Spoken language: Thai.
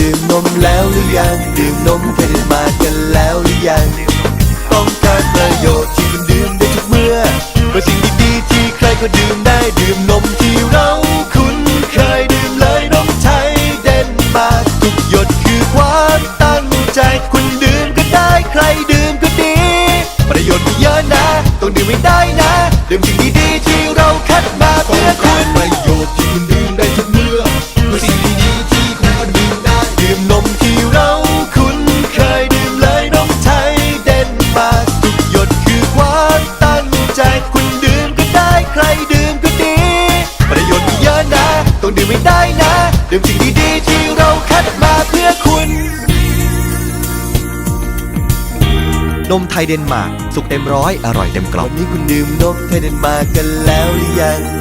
ดื่มนมแล้วหรือยังดื่มนมไทยเดนมากกันแล้วหรือยังต้องการประโยชน์ที่คุณดื่มได้ทุกเมื่อเพื่อสิ่งดีๆที่ใครก็ดื่มได้ดื่มนมที่เราคุ้นเคยดื่มเลยนมไทยเดนมาร์กทุกหยดคือความตั้งใจคุณดื่มก็ได้ใครดื่มก็ดี ประโยชน์มีเยอะนะ ต้องดื่มไม่ได้นะ ดื่มสิ่งดี ต้องดื่มไม่ได้นะดื่มสิ่งดีๆที่เราคัดมาเพื่อคุณ นมไทยเดนมาร์กสุกเต็มร้อยอร่อยเต็มกล่องวันนี้คุณดื่มนมไทยเดนมาร์กกันแล้วหรือยัง